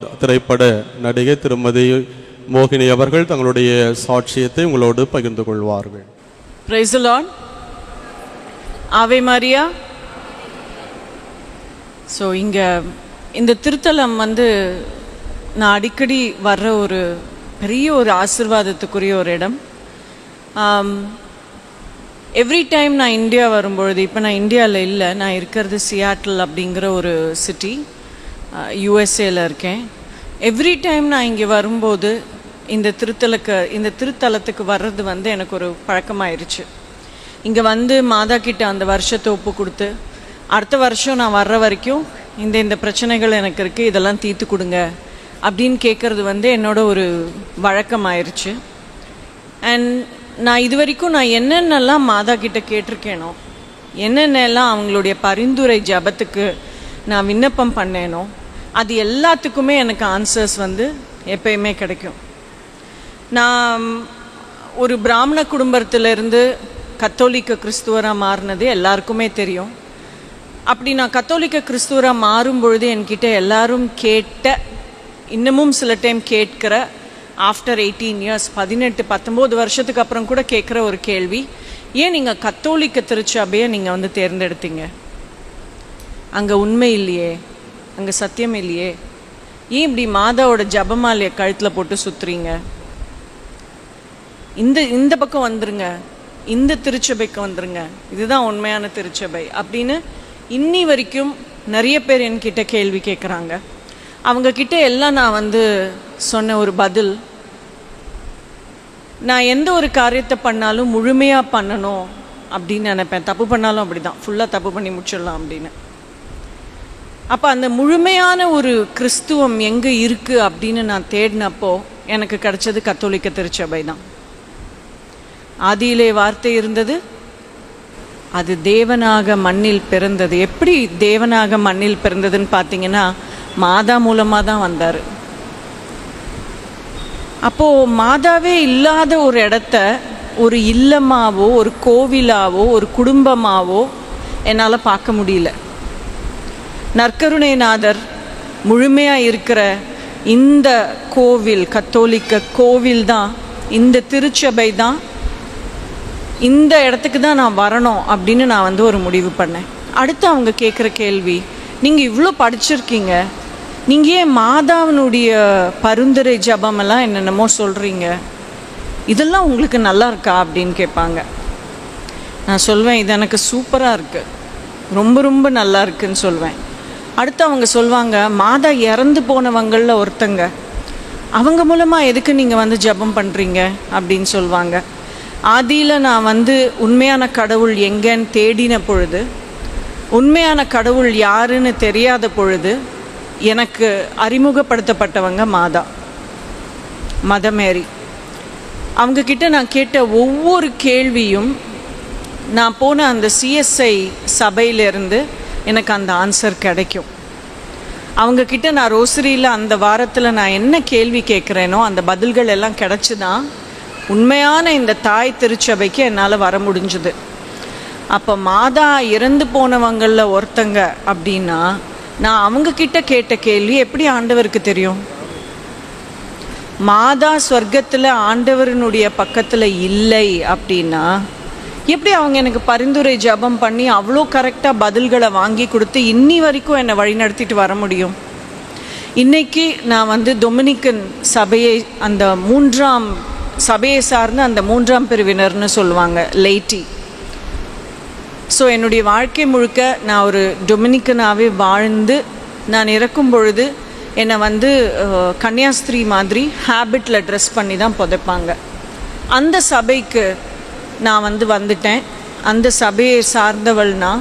திரைப்பட நடிகை திருமதி மோகினி அவர்கள் தங்களுடைய சாட்சியத்தை உங்களோடு பகிர்ந்து கொள்வார்கள். பிரைசலான் ஆவே மாரியா ஸோ இங்கே இந்த திருத்தலம் வந்து நான் அடிக்கடி வர்ற ஒரு பெரிய ஒரு ஆசிர்வாதத்துக்குரிய ஒரு இடம். Um, எவ்ரி டைம் நான் இந்தியா வரும்பொழுது இப்போ நான் இந்தியாவில் இல்லை நான் இருக்கிறது சியாட்டில் அப்படிங்கிற ஒரு சிட்டி யுஎஸ்ஏல இருக்கேன். எவ்ரி டைம் நான் இங்கே வரும்போது இந்த திருத்தலுக்கு இந்த திருத்தலத்துக்கு வர்றது வந்து எனக்கு ஒரு பழக்கமாயிருச்சு. இங்கே வந்து மாதா கிட்ட அந்த வருஷத்தை ஒப்பு கொடுத்து அடுத்த வருஷம் நான் வர்ற வரைக்கும் இந்த இந்த பிரச்சனைகள் எனக்கு இருக்குது இதெல்லாம் தீர்த்து கொடுங்க அப்படின்னு கேட்குறது வந்து என்னோட ஒரு வழக்கமாயிருச்சு. அண்ட் நான் இது வரைக்கும் நான் என்னென்னலாம் மாதா கிட்ட கேட்டிருக்கேனோ என்னென்னலாம் அவங்களுடைய பரிந்துரை ஜபத்துக்கு நான் விண்ணப்பம் பண்ணேனோ அது எல்லாத்துக்குமே எனக்கு ஆன்சர்ஸ் வந்து எப்பயுமே கிடைக்கும். நான் ஒரு பிராமண குடும்பத்திலேருந்து கத்தோலிக்க கிறிஸ்துவராக மாறினது எல்லாருக்குமே தெரியும். அப்படி நான் கத்தோலிக்க கிறிஸ்துவராக மாறும் பொழுது என்கிட்ட எல்லாரும் கேட்ட இன்னமும் சில டைம் கேட்கிற ஆஃப்டர் எயிட்டீன் இயர்ஸ் பதினெட்டு பத்தொம்போது வருஷத்துக்கு அப்புறம் கூட கேட்குற ஒரு கேள்வி ஏன் நீங்கள் கத்தோலிக்க திருச்சபையை நீங்கள் வந்து தேர்ந்தெடுத்தீங்க? அங்கே உண்மை இல்லையே. அங்கே சத்தியம் இல்லையே. ஏன் இப்படி மாதாவோட ஜபமாலையை கழுத்தில் போட்டு சுத்துறீங்க? இந்த இந்த பக்கம் வந்துருங்க. இந்த திருச்சபைக்கு வந்துருங்க. இதுதான் உண்மையான திருச்சபை. அப்படின்னு இன்னி வரைக்கும் நிறைய பேர் என்கிட்ட கேள்வி கேட்குறாங்க அவங்க கிட்ட எல்லாம் நான் வந்து சொன்ன ஒரு பதில் நான் எந்த ஒரு காரியத்தை பண்ணாலும் முழுமையாக பண்ணணும் அப்படின்னு நினைப்பேன். தப்பு பண்ணாலும் அப்படிதான். ஃபுல்லாக தப்பு பண்ணி முடிச்சிடலாம் அப்படின்னு. அப்போ அந்த முழுமையான ஒரு கிறிஸ்துவம் எங்கே இருக்குது அப்படின்னு நான் தேடினப்போ எனக்கு கிடைச்சது கத்தோலிக்க திருச்சபை தான். ஆதியிலே வார்த்தை இருந்தது அது தேவனாக மண்ணில் பிறந்தது. எப்படி தேவனாக மண்ணில் பிறந்ததுன்னு பார்த்தீங்கன்னா மாதா மூலமாக தான் வந்தார். அப்போ மாதாவே இல்லாத ஒரு இடத்த ஒரு இல்லமாவோ ஒரு கோவிலாவோ ஒரு குடும்பமாவோ என்னால் பார்க்க முடியல. நற்கருணைநாதர் முழுமையாக இருக்கிற இந்த கோவில் கத்தோலிக்க கோவில் தான் இந்த திருச்சபை தான் இந்த இடத்துக்கு தான் நான் வரணும் அப்படின்னு நான் வந்து ஒரு முடிவு பண்ணேன். அடுத்து அவங்க கேட்குற கேள்வி நீங்கள் இவ்வளோ படிச்சிருக்கீங்க நீங்கள் ஏன் மாதாவினுடைய பரிந்துரை ஜபமெல்லாம் என்னென்னமோ சொல்கிறீங்க இதெல்லாம் உங்களுக்கு நல்லா இருக்கா? அப்படின்னு கேட்பாங்க. நான் சொல்வேன் இது எனக்கு சூப்பராக இருக்குது ரொம்ப ரொம்ப நல்லா இருக்குன்னு சொல்வேன். அடுத்து அவங்க சொல்லுவாங்க மாதா இறந்து போனவங்களில் ஒருத்தங்க. அவங்க மூலமாக எதுக்கு நீங்கள் வந்து ஜெபம் பண்ணுறீங்க அப்படின்னு சொல்லுவாங்க ஆதியில் நான் வந்து உண்மையான கடவுள் எங்கேன்னு தேடின பொழுது உண்மையான கடவுள் யாருன்னு தெரியாத பொழுது எனக்கு அறிமுகப்படுத்தப்பட்டவங்க மாதா மதமேரி. அவங்கக்கிட்ட நான் கேட்ட ஒவ்வொரு கேள்வியும் நான் போன அந்த சிஎஸ்ஐ சபையிலேருந்து எனக்கு அந்த ஆன்சர் கிடைக்கும். அவங்கக்கிட்ட நான் ரோசரியில் அந்த வாரத்தில் நான் என்ன கேள்வி கேட்குறேனோ அந்த பதில்கள் எல்லாம் கிடச்சிதான் உண்மையான இந்த தாய் திருச்சபைக்கு என்னால் வர முடிஞ்சுது. அப்போ மாதா இறந்து போனவங்களில் ஒருத்தங்க அப்படின்னா நான் அவங்கக்கிட்ட கேட்ட கேள்வி எப்படி ஆண்டவருக்கு தெரியும்? மாதா ஸ்வர்க்கத்தில் ஆண்டவரினுடைய பக்கத்தில் இல்லை அப்படின்னா எப்படி அவங்க எனக்கு பரிந்துரை ஜபம் பண்ணி அவ்வளோ கரெக்டாக பதில்களை வாங்கி கொடுத்து இன்னி வரைக்கும் என்னை வழிநடத்திட்டு வர முடியும்? இன்னைக்கு நான் வந்து டொமினிக்கன் சபையை அந்த மூன்றாம் சபையை சார்ந்த அந்த மூன்றாம் பிரிவினர்னு சொல்லுவாங்க லைட்டி. ஸோ என்னுடைய வாழ்க்கை முழுக்க நான் ஒரு டொமினிக்கனாகவே வாழ்ந்து நான் இறக்கும் பொழுது என்னை வந்து கன்னியாஸ்திரி மாதிரி ஹேபிட்டில் ட்ரெஸ் பண்ணி தான் புதைப்பாங்க. அந்த சபைக்கு நான் வந்து வந்துட்டேன். அந்த சபையை சார்ந்தவள்னா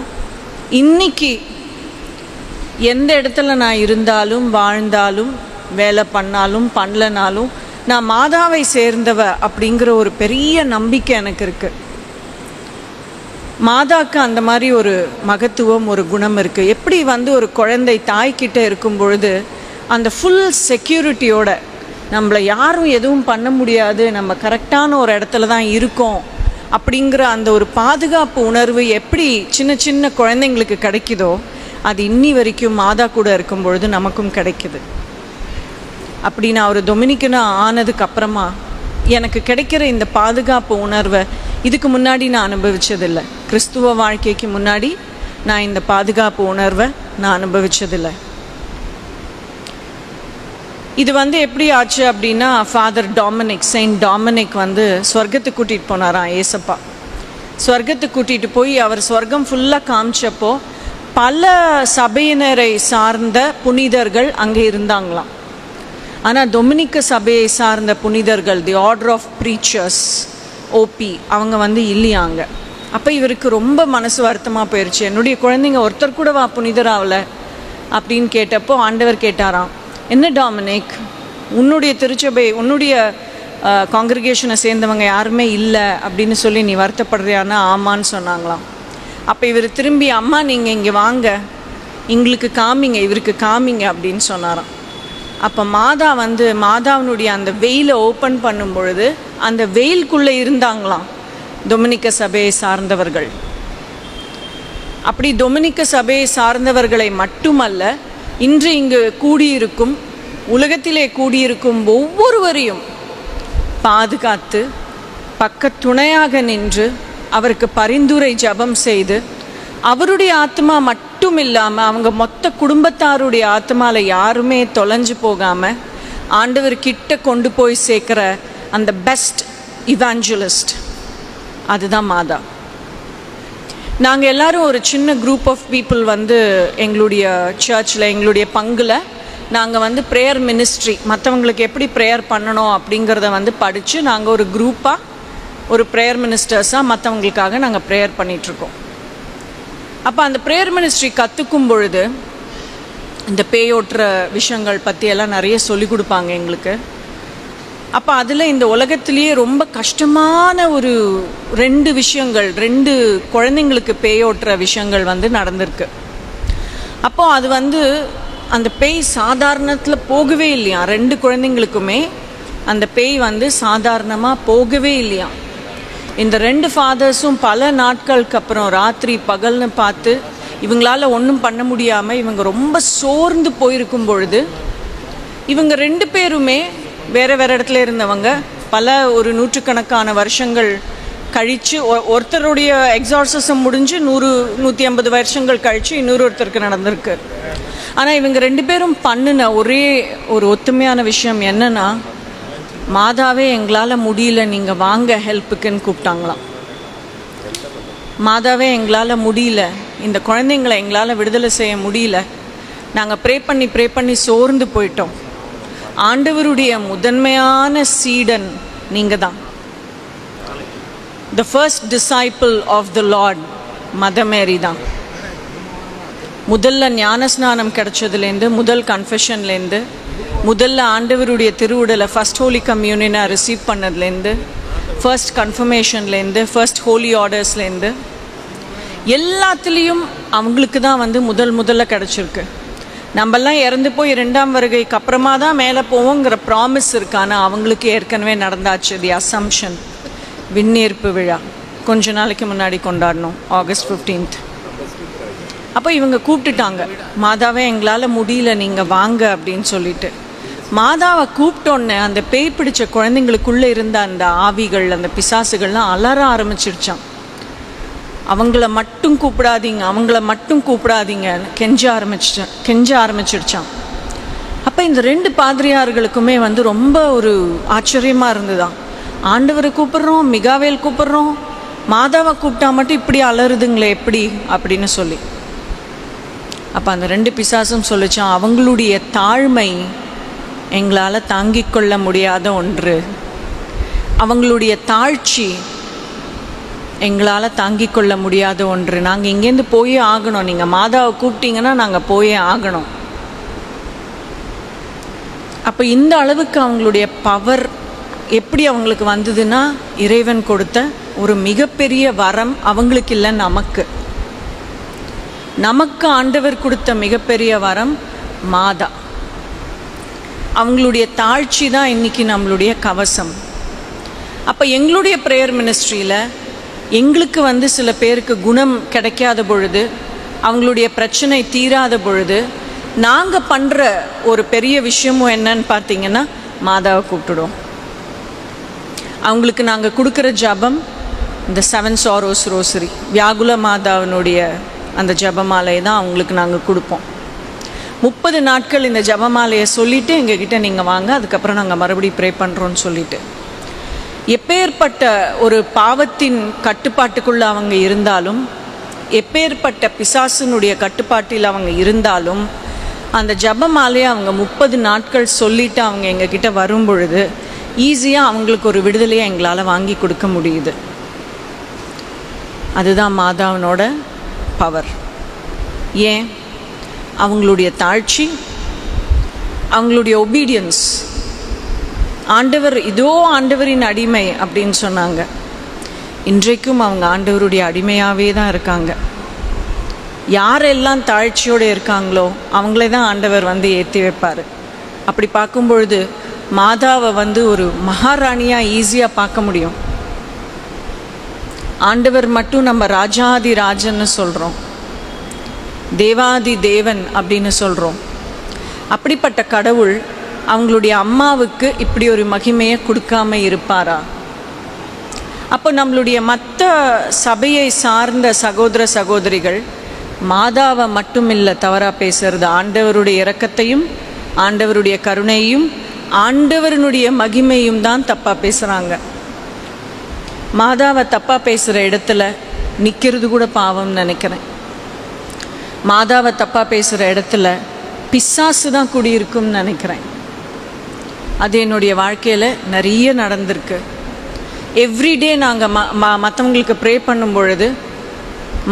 இன்னைக்கு எந்த இடத்துல நான் இருந்தாலும் வாழ்ந்தாலும் வேலை பண்ணாலும் பண்ணலனாலும் நான் மாதாவை சேர்ந்தவ அப்படிங்கிற ஒரு பெரிய நம்பிக்கை எனக்கு இருக்குது மாதாக்கு அந்த மாதிரி ஒரு மகத்துவம் ஒரு குணம் இருக்குது எப்படி வந்து ஒரு குழந்தை தாய்கிட்ட இருக்கும் பொழுது அந்த ஃபுல் செக்யூரிட்டியோட நம்மளை யாரும் எதுவும் பண்ண முடியாது. நம்ம கரெக்டான ஒரு இடத்துல தான் இருக்கோம். அப்படிங்கிற அந்த ஒரு பாதுகாப்பு உணர்வு எப்படி சின்ன சின்ன குழந்தைங்களுக்கு கிடைக்குதோ அது இன்னி வரைக்கும் மாதா கூட இருக்கும் பொழுது நமக்கும் கிடைக்குது. அப்படி நான் ஒரு டொமினிக்கனா ஆனதுக்கு அப்புறமா எனக்கு கிடைக்கிற இந்த பாதுகாப்பு உணர்வை இதுக்கு முன்னாடி நான் அனுபவிச்சதில்லை. கிறிஸ்துவ வாழ்க்கைக்கு முன்னாடி நான் இந்த பாதுகாப்பு உணர்வை நான் அனுபவிச்சதில்லை. இது வந்து எப்படி ஆச்சு அப்படின்னா ஃபாதர் டாமினிக் செயின்ட் டாமினிக் வந்து ஸ்வர்க்கத்துக்கு கூட்டிகிட்டு போனாராம் ஏசப்பா. ஸ்வர்க்கத்துக்கு கூட்டிகிட்டு போய் அவர் சொர்க்கம் ஃபுல்லாக காமிச்சப்போ பல சபையினரை சார்ந்த புனிதர்கள் அங்கே இருந்தாங்களாம். ஆனால் டொமினிக்க சபையை சார்ந்த புனிதர்கள் the order of preachers OP அவங்க வந்து இல்லையாங்க அப்போ இவருக்கு ரொம்ப மனசு வருத்தமாக போயிடுச்சு என்னுடைய குழந்தைங்க ஒருத்தர் கூட வா புனிதராகல அப்படின்னு கேட்டப்போ ஆண்டவர் கேட்டாராம் என்ன டாமினிக்? உன்னுடைய திருச்சபை உன்னுடைய காங்கிரிகேஷனை சேர்ந்தவங்க யாருமே இல்லை அப்படின்னு சொல்லி நீ வருத்தப்படுறியான்னு ஆமான்னு சொன்னாங்களாம். அப்போ இவர் திரும்பி அம்மா நீங்கள் இங்கே வாங்க. எங்களுக்கு காமிங்க இவருக்கு காமிங்க அப்படின்னு சொன்னாராம். அப்போ மாதா வந்து மாதாவினுடைய அந்த வெயிலை ஓப்பன் பண்ணும் பொழுது அந்த வெயிலுக்குள்ளே இருந்தாங்களாம் டொமினிக்க சபையை சார்ந்தவர்கள். அப்படி டொமினிக்க சபையை சார்ந்தவர்களை மட்டுமல்ல இன்று இங்கு கூடியிருக்கும் உலகத்திலே கூடியிருக்கும் ஒவ்வொருவரையும் பாதுகாத்து பக்கத்துணையாக நின்று அவருக்கு பரிந்துரை ஜெபம் செய்து அவருடைய ஆத்மா மட்டும் இல்லாமல் அவங்க மொத்த குடும்பத்தாருடைய ஆத்மாவில் யாருமே தொலைஞ்சு போகாமல் ஆண்டவர் கிட்ட கொண்டு போய் சேர்க்குற அந்த பெஸ்ட் இவாஞ்சுலிஸ்ட் அதுதான் மாதா. நாங்கள் எல்லாரும் ஒரு சின்ன குரூப் ஆஃப் பீப்புள் வந்து எங்களுடைய சர்ச்சில் எங்களுடைய பங்கில் நாங்கள் வந்து ப்ரேயர் மினிஸ்ட்ரி மற்றவங்களுக்கு எப்படி ப்ரேயர் பண்ணணும் அப்படிங்கிறத வந்து படித்து நாங்கள் ஒரு குரூப்பாக ஒரு ப்ரேயர் மினிஸ்டர்ஸாக மற்றவங்களுக்காக நாங்கள் ப்ரேயர் பண்ணிகிட்ருக்கோம் அப்போ அந்த ப்ரேயர் மினிஸ்ட்ரி கற்றுக்கும் பொழுது இந்த பேயோட்டுற விஷயங்கள் பற்றியெல்லாம் நிறைய சொல்லி கொடுப்பாங்க எங்களுக்கு. அப்போ அதில் இந்த உலகத்திலேயே ரொம்ப கஷ்டமான ஒரு ரெண்டு விஷயங்கள் ரெண்டு குழந்தைங்களுக்கு பேயோட்டுற விஷயங்கள் வந்து நடந்திருக்கு. அப்போது அது வந்து அந்த பேய் சாதாரணத்தில் போகவே இல்லையா ரெண்டு குழந்தைங்களுக்குமே அந்த பேய் வந்து சாதாரணமாக போகவே இல்லையா இந்த ரெண்டு ஃபாதர்ஸும் பல நாட்களுக்கு அப்புறம் ராத்திரி பகல்னு பார்த்து இவங்களால ஒன்றும் பண்ண முடியாமல் இவங்க ரொம்ப சோர்ந்து போயிருக்கும் பொழுது இவங்க ரெண்டு பேருமே வேறு வேறு இடத்துல இருந்தவங்க பல ஒரு நூற்றுக்கணக்கான வருஷங்கள் கழித்து ஒருத்தருடைய எக்ஸார்சஸம் முடிஞ்சு நூறு நூற்றி ஐம்பது வருஷங்கள் கழித்து இன்னொரு ஒருத்தருக்கு நடந்திருக்கு. ஆனால் இவங்க ரெண்டு பேரும் பண்ணின ஒரே ஒரு ஒத்துமையான விஷயம் என்னன்னா மாதாவே எங்களால் முடியல நீங்கள் வாங்க ஹெல்ப்புக்குன்னு கூப்பிட்டாங்களாம். மாதாவே எங்களால் முடியல இந்த குழந்தைங்களை எங்களால் விடுதலை செய்ய முடியல. நாங்கள் ப்ரே பண்ணி ப்ரே பண்ணி சோர்ந்து போயிட்டோம். ஆண்டவருடைய முதன்மையான சீடன் நீங்கள் தான் the first disciple of the lord மதமேரி தான் முதல்ல ஞானஸ்நானம் கிடைச்சதுலேருந்து முதல் கன்ஃபெஷன்லேருந்து முதல்ல ஆண்டவருடைய திருவுடலை ஃபஸ்ட் ஹோலி கம்யூனியனை ரிசீவ் பண்ணதுலேருந்து ஃபர்ஸ்ட் கன்ஃபர்மேஷன்லேருந்து ஃபர்ஸ்ட் ஹோலி ஆர்டர்ஸ்லேருந்து எல்லாத்துலேயும் அவங்களுக்கு தான் வந்து முதல் முதல்ல கிடச்சிருக்கு. நம்மெல்லாம் இறந்து போய் ரெண்டாம் வருகைக்கு அப்புறமா தான் மேலே போவோங்கிற ப்ராமிஸ் இருக்கு. ஆனால் அவங்களுக்கு ஏற்கனவே நடந்தாச்சு தி அசம்ஷன் விண்ணேற்பு விழா. கொஞ்ச நாளைக்கு முன்னாடி கொண்டாடணும். ஆகஸ்ட் ஃபிஃப்டீன்த் அப்போ இவங்க கூப்பிட்டுட்டாங்க. மாதாவே எங்களால் முடியல. நீங்கள் வாங்க அப்படின்னு சொல்லிட்டு. மாதாவை கூப்பிட்டோன்னே அந்த பேய் பிடிச்ச குழந்தைங்களுக்குள்ளே இருந்த அந்த ஆவிகள் அந்த பிசாசுகள்லாம் அலற ஆரம்பிச்சிருச்சான் அவங்கள மட்டும் கூப்பிடாதீங்க அவங்கள மட்டும் கூப்பிடாதீங்க. கெஞ்ச ஆரம்பிச்சிட்டேன் கெஞ்ச ஆரம்பிச்சிருச்சான் அப்போ இந்த ரெண்டு பாதிரியார்களுக்குமே வந்து ரொம்ப ஒரு ஆச்சரியமாக இருந்ததுதான். ஆண்டவரை கூப்பிடுறோம் மிகாவேல் கூப்பிடுறோம் மாதாவை கூப்பிட்டா மட்டும் இப்படி அலறுதுங்களே எப்படி? அப்படின்னு சொல்லி. அப்போ அந்த ரெண்டு பிசாசும் சொல்லிச்சான் அவங்களுடைய தாழ்மை எங்களால் தாங்கிக் கொள்ள முடியாத ஒன்று. அவங்களுடைய தாழ்ச்சி எங்களால் தாங்கிக் கொள்ள முடியாத ஒன்று. நாங்கள் இங்கேருந்து போயே ஆகணும். நீங்கள் மாதாவை கூப்பிட்டீங்கன்னா நாங்கள் போயே ஆகணும். அப்போ இந்த அளவுக்கு அவங்களுடைய பவர் எப்படி அவங்களுக்கு வந்ததுன்னா இறைவன் கொடுத்த ஒரு மிகப்பெரிய வரம் அவங்களுக்கு இல்லை நமக்கு. நமக்கு ஆண்டவர் கொடுத்த மிகப்பெரிய வரம் மாதா. அவங்களுடைய தாழ்ச்சி தான் இன்னைக்கு நம்மளுடைய கவசம். அப்போ எங்களுடைய ப்ரேயர் மினிஸ்ட்ரியில் எங்களுக்கு வந்து சில பேருக்கு குணம் கிடைக்காத பொழுது அவங்களுடைய பிரச்சனை தீராத பொழுது நாங்கள் பண்ணுற ஒரு பெரிய விஷயமும் என்னன்னு பார்த்தீங்கன்னா மாதாவை கூப்பிட்டுடுவோம் அவங்களுக்கு நாங்கள் கொடுக்குற ஜபம் இந்த செவன் சாரோஸ் ரோசரி வியாகுல மாதாவினுடைய அந்த ஜபமாலையை தான் அவங்களுக்கு நாங்கள் கொடுப்போம். முப்பது நாட்கள் இந்த ஜபமாலையை சொல்லிவிட்டு எங்ககிட்ட நீங்கள் வாங்க அதுக்கப்புறம் நாங்கள் மறுபடியும் ப்ரே பண்ணுறோன்னு சொல்லிவிட்டு எப்பேற்பட்ட ஒரு பாவத்தின் கட்டுப்பாட்டுக்குள்ளே அவங்க இருந்தாலும் எப்பேற்பட்ட பிசாசினுடைய கட்டுப்பாட்டில் அவங்க இருந்தாலும் அந்த ஜபமாலையை அவங்க முப்பது நாட்கள் சொல்லிட்டு அவங்க எங்ககிட்ட வரும் பொழுது ஈஸியாக அவங்களுக்கு ஒரு விடுதலையை எங்களால் வாங்கி கொடுக்க முடியுது. அதுதான் மாதாவினோட பவர் ஏன்? அவங்களுடைய தாழ்ச்சி அவங்களுடைய ஒபீடியன்ஸ் ஆண்டவர் இதோ ஆண்டவரின் அடிமை அப்படின்னு சொன்னாங்க. இன்றைக்கும் அவங்க ஆண்டவருடைய அடிமையாகவே தான் இருக்காங்க. யாரெல்லாம் தாழ்ச்சியோடு இருக்காங்களோ அவங்களே தான் ஆண்டவர் வந்து ஏற்றி வைப்பார். அப்படி பார்க்கும்பொழுது மாதாவை வந்து ஒரு மகாராணியாக ஈஸியாக பார்க்க முடியும். ஆண்டவர் மட்டும் நம்ம ராஜாதி ராஜன்னு சொல்கிறோம் தேவாதி தேவன் அப்படின்னு சொல்கிறோம் அப்படிப்பட்ட கடவுள் அவங்களுடைய அம்மாவுக்கு இப்படி ஒரு மகிமையை கொடுக்காம இருப்பாரா? அப்போ நம்மளுடைய மற்ற சபையை சார்ந்த சகோதர சகோதரிகள் மாதாவை மட்டுமில்லை தவறாக பேசுறது. ஆண்டவருடைய இரக்கத்தையும் ஆண்டவருடைய கருணையும் ஆண்டவரனுடைய மகிமையும் தான் தப்பாக பேசுகிறாங்க மாதாவை தப்பாக பேசுகிற இடத்துல நிற்கிறது கூட பாவம்னு நினைக்கிறேன். மாதாவை தப்பாக பேசுகிற இடத்துல பிசாசு தான் குடியிருக்கும்னு நினைக்கிறேன். அது என்னுடைய வாழ்க்கையில் நிறைய நடந்திருக்கு. எவ்ரிடே நாங்கள் ம ம மற்றவங்களுக்கு ப்ரே பண்ணும் பொழுது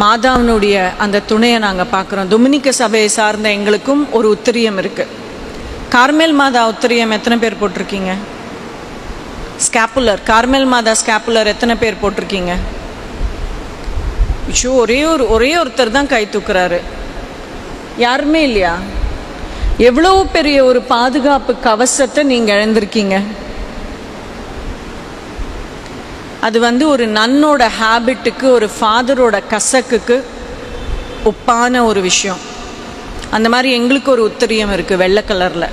மாதாவினுடைய அந்த துணையை நாங்கள் பார்க்குறோம். துமினிக்க சபையை சார்ந்த எங்களுக்கும் ஒரு உத்திரியம் இருக்குது கார்மேல் மாதா உத்திரியம் எத்தனை பேர் போட்டிருக்கீங்க? ஸ்கேப்புலர் கார்மேல் மாதா ஸ்கேப்புலர் எத்தனை பேர் போட்டிருக்கீங்க? ஷோ ஒரே ஒரு ஒரே ஒருத்தர் தான் கை தூக்குறாரு. யாருமே இல்லையா? எவ்வளோ பெரிய ஒரு பாதுகாப்பு கவசத்தை நீங்கள் இழந்திருக்கீங்க? அது வந்து ஒரு நன்னோட ஹேபிட்டுக்கு ஒரு ஃபாதரோட கசக்குக்கு ஒப்பான ஒரு விஷயம். அந்த மாதிரி எங்களுக்கு ஒரு உத்திரியம் இருக்குது வெள்ளை கலரில்.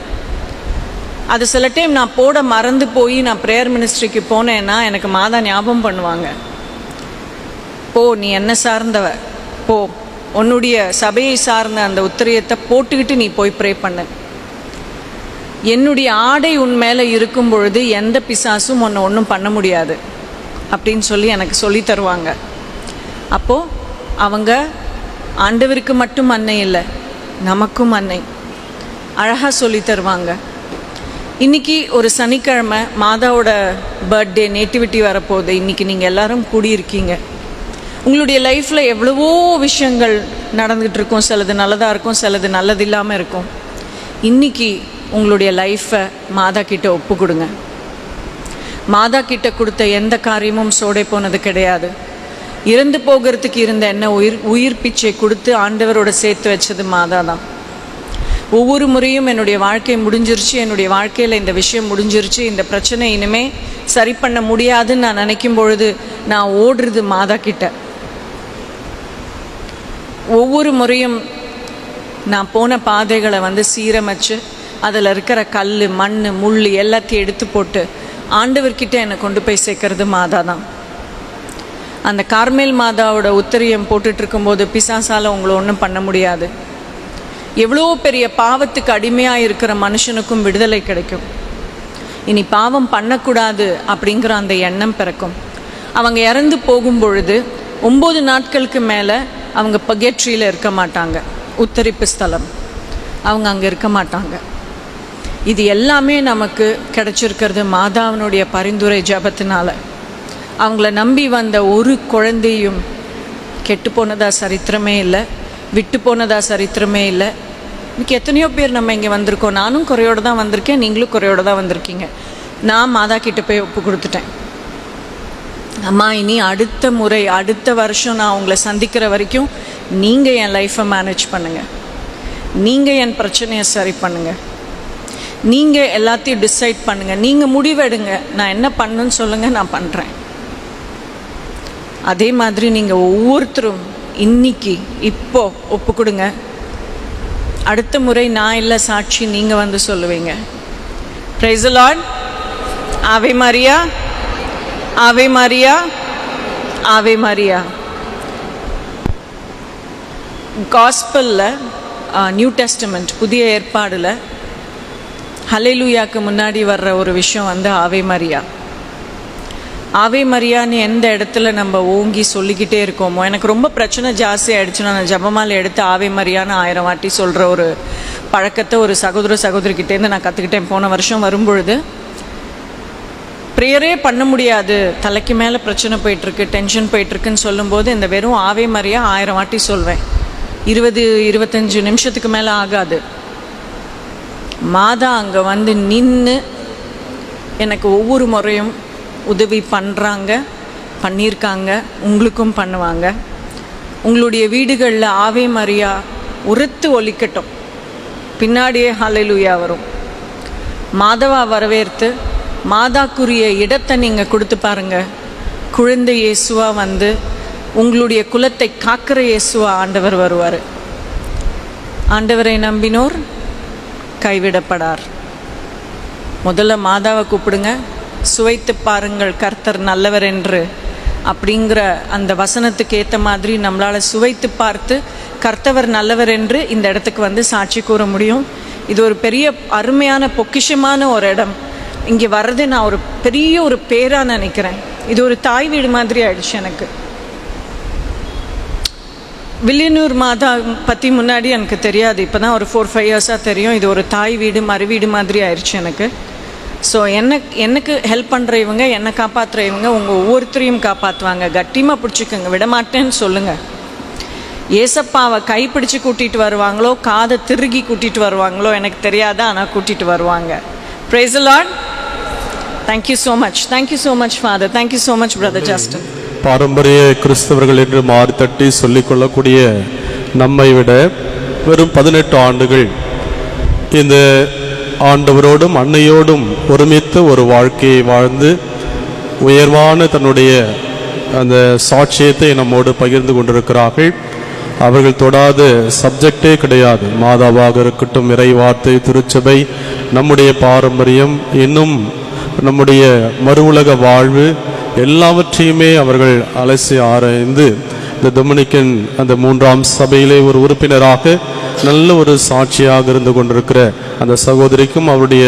அது சில டைம் நான் போட மறந்து போய் நான் ப்ரேயர் மினிஸ்ட்ரிக்கு போனேன்னா எனக்கு மாதா ஞாபகம் பண்ணுவாங்க. போ நீ என்ன சார்ந்தவ? போ. உன்னுடைய சபையை சார்ந்த அந்த உத்திரியத்தை போட்டுக்கிட்டு நீ போய் ப்ரே பண்ணு. என்னுடைய ஆடை உன் மேலே இருக்கும் பொழுது எந்த பிசாசும் உன்னை ஒன்றும் பண்ண முடியாது. அப்படின்னு சொல்லி எனக்கு சொல்லி தருவாங்க. அப்போது அவங்க ஆண்டவருக்கு மட்டும் அன்னை இல்லை நமக்கும் அன்னை. அழகாக சொல்லி தருவாங்க. இன்னைக்கு ஒரு சனிக்கிழமை மாதாவோட பர்த்டே நேட்டிவிட்டி வரப்போகுது. இன்னைக்கு நீங்கள் எல்லாரும் கூடியிருக்கீங்க. உங்களுடைய லைஃப்பில் எவ்வளவோ விஷயங்கள் நடந்துகிட்டு இருக்கும் சிலது நல்லதாக இருக்கும் சிலது நல்லது இல்லாமல் இருக்கும். இன்னைக்கு உங்களுடைய லைஃப்பை மாதா கிட்ட ஒப்பு கொடுங்க. மாதா கிட்ட கொடுத்த எந்த காரியமும் சோடை போனது கிடையாது. இறந்து போகிறதுக்கு இருந்த என்ன உயிர் உயிர் பிச்சை கொடுத்து ஆண்டவரோட சேர்த்து வச்சது மாதா தான். ஒவ்வொரு முறையும் என்னுடைய வாழ்க்கை முடிஞ்சிருச்சு என்னுடைய வாழ்க்கையில் இந்த விஷயம் முடிஞ்சிருச்சு இந்த பிரச்சனை இனிமே சரி பண்ண முடியாதுன்னு நான் நினைக்கும் பொழுது நான் ஓடுறது மாதா கிட்ட. ஒவ்வொரு முறையும் நான் போன பாதைகளை வந்து சீரமைச்சு அதில் இருக்கிற கல் மண் முள் எல்லாத்தையும் எடுத்து போட்டு ஆண்டவர்கிட்ட என்னை கொண்டு போய் சேர்க்கறது மாதா தான். அந்த கார்மேல் மாதாவோட உத்தரியம் போட்டுட்ருக்கும்போது பிசாசால் உங்களை ஒன்றும் பண்ண முடியாது. எவ்வளோ பெரிய பாவத்துக்கு அடிமையாக இருக்கிற மனுஷனுக்கும் விடுதலை கிடைக்கும். இனி பாவம் பண்ணக்கூடாது அப்படிங்கிற அந்த எண்ணம் பிறக்கும். அவங்க இறந்து போகும் பொழுது ஒம்பது நாட்களுக்கு மேலே அவங்க பகேட்ரியில் இருக்க மாட்டாங்க. உத்தரிப்பு ஸ்தலம். அவங்க அங்கே இருக்க மாட்டாங்க. இது எல்லாமே நமக்கு கிடச்சிருக்கிறது மாதாவினுடைய பரிந்துரை ஜபத்தினால. அவங்கள நம்பி வந்த ஒரு குழந்தையும் கெட்டு போனதா சரித்திரமே இல்லை விட்டு போனதா சரித்திரமே இல்லை. இன்னைக்கு எத்தனையோ பேர் நம்ம இங்கே வந்திருக்கோம். நானும் குறையோடு தான் வந்திருக்கேன் நீங்களும் குறையோடு தான் வந்திருக்கீங்க. நான் மாதா கிட்டே போய் ஒப்பு கொடுத்துட்டேன். அம்மா இனி அடுத்த முறை அடுத்த வருஷம் நான் உங்களை சந்திக்கிற வரைக்கும் நீங்கள் என் லைஃப்பை மேனேஜ் பண்ணுங்கள் நீங்கள் என் பிரச்சனையை சரி பண்ணுங்கள் நீங்கள் எல்லாத்தையும் டிசைட் பண்ணுங்கள் நீங்கள் முடிவெடுங்க. நான் என்ன பண்ணுன்னு சொல்லுங்கள் நான் பண்ணுறேன் அதே மாதிரி நீங்கள் ஒவ்வொருத்தரும் இன்னைக்கு இப்போ ஒப்பு கொடுங்க. அடுத்த முறை நான் இல்லை சாட்சி நீங்கள் வந்து சொல்லுவீங்க. பிரைஸ் லார்ட் ஆவே மாதிரியா ஆவே மரியா ஆவே மரியா காஸ்பலில் நியூ டெஸ்டமெண்ட் புதிய ஏற்பாடில் ஹலேலூயாக்கு முன்னாடி வர்ற ஒரு விஷயம் வந்து ஆவே மரியா ஆவே மரியான்னு எந்த இடத்துல நம்ம ஓங்கி சொல்லிக்கிட்டே இருக்கோமோ எனக்கு ரொம்ப பிரச்சனை ஜாஸ்தி ஆயிடுச்சுன்னா நான் ஜபமாலை எடுத்து ஆவே மரியான்னு ஆயிரம் வாட்டி சொல்கிற ஒரு பழக்கத்தை ஒரு சகோதர சகோதரிக்கிட்டேருந்து நான் கற்றுக்கிட்டேன் போன வருஷம் வரும்பொழுது ப்ரேயரே பண்ண முடியாது. தலைக்கு மேலே பிரச்சனை போயிட்டுருக்கு டென்ஷன் போயிட்டுருக்குன்னு சொல்லும்போது இந்த வெறும் ஆவே மாதிரியாக ஆயிரம் வாட்டி சொல்வேன். இருபது இருபத்தஞ்சு நிமிஷத்துக்கு மேலே ஆகாது. மாதா அங்கே வந்து நின்று எனக்கு ஒவ்வொரு முறையும் உதவி பண்ணுறாங்க பண்ணியிருக்காங்க உங்களுக்கும் பண்ணுவாங்க. உங்களுடைய வீடுகளில் ஆவே மரியா உரத்து ஒலிக்கட்டும். பின்னாடியே ஹalleluya வரும். மாதவா வரவேற்று மாதாக்குரிய இடத்தை நீங்கள் கொடுத்து பாருங்க. குழந்தை இயேசுவா வந்து உங்களுடைய குலத்தை காக்கிற இயேசுவா ஆண்டவர் வருவார். ஆண்டவரை நம்பினோர் கைவிடப்படார். முதல்ல மாதாவை கூப்பிடுங்க. சுவைத்து பாருங்கள் கர்த்தர் நல்லவர் என்று. அப்படிங்கிற அந்த வசனத்துக்கு ஏற்ற மாதிரி நம்மளால் சுவைத்து பார்த்து கர்த்தவர் நல்லவர் என்று இந்த இடத்துக்கு வந்து சாட்சி கூற முடியும். இது ஒரு பெரிய அருமையான பொக்கிஷமான ஒரு இடம். இங்கே வர்றது நான் ஒரு பெரிய ஒரு பேராக நினைக்கிறேன். இது ஒரு தாய் வீடு மாதிரி ஆயிடுச்சு எனக்கு. வில்லியனூர் மாதா பற்றி முன்னாடி எனக்கு தெரியாது. இப்போ தான் ஒரு ஃபோர் ஃபைவ் இயர்ஸாக தெரியும். இது ஒரு தாய் வீடு மறு வீடு மாதிரி ஆயிடுச்சு எனக்கு. ஸோ என்ன எனக்கு ஹெல்ப் பண்ணுற இவங்க என்னை காப்பாற்றுற இவங்க உங்கள் ஒவ்வொருத்தரையும் காப்பாற்றுவாங்க கட்டியமாக பிடிச்சிக்கோங்க. விட மாட்டேன்னு சொல்லுங்கள் ஏசப்பாவை கைப்பிடிச்சு கூட்டிகிட்டு வருவாங்களோ காதை திருகி கூட்டிகிட்டு வருவாங்களோ எனக்கு தெரியாதா. ஆனால் கூட்டிகிட்டு வருவாங்க. Praise lord thank you so much thank you so much father thank you so much brother Justin பாரம்பரிய கிறிஸ்தவர்கள் என்று மாறி தட்டி சொல்லிக்கொள்ளக்கூடிய நம்மை விட வெறும் பதினெட்டு ஆண்டுகள் இந்த ஆண்டவரோடும் அன்னையோடும் ஒருமித்த ஒரு வாழ்க்கையை வாழ்ந்து உயர்வான தன்னுடைய அந்த சாட்சியத்தை நம்மோடு பகிர்ந்து கொண்டிருக்கிறார்கள். அவர்கள் தொடாத சப்ஜெக்டே கிடையாது. மாதாவாக இருக்கட்டும் இறைவார்த்தை திருச்சபை நம்முடைய பாரம்பரியம் இன்னும் நம்முடைய மறு உலக வாழ்வு எல்லாவற்றையுமே அவர்கள் அலசி ஆராய்ந்து இந்த டொமினிக்கன் அந்த மூன்றாம் சபையிலே ஒரு உறுப்பினராக நல்ல ஒரு சாட்சியாக இருந்து கொண்டிருக்கிற அந்த சகோதரிக்கும் அவருடைய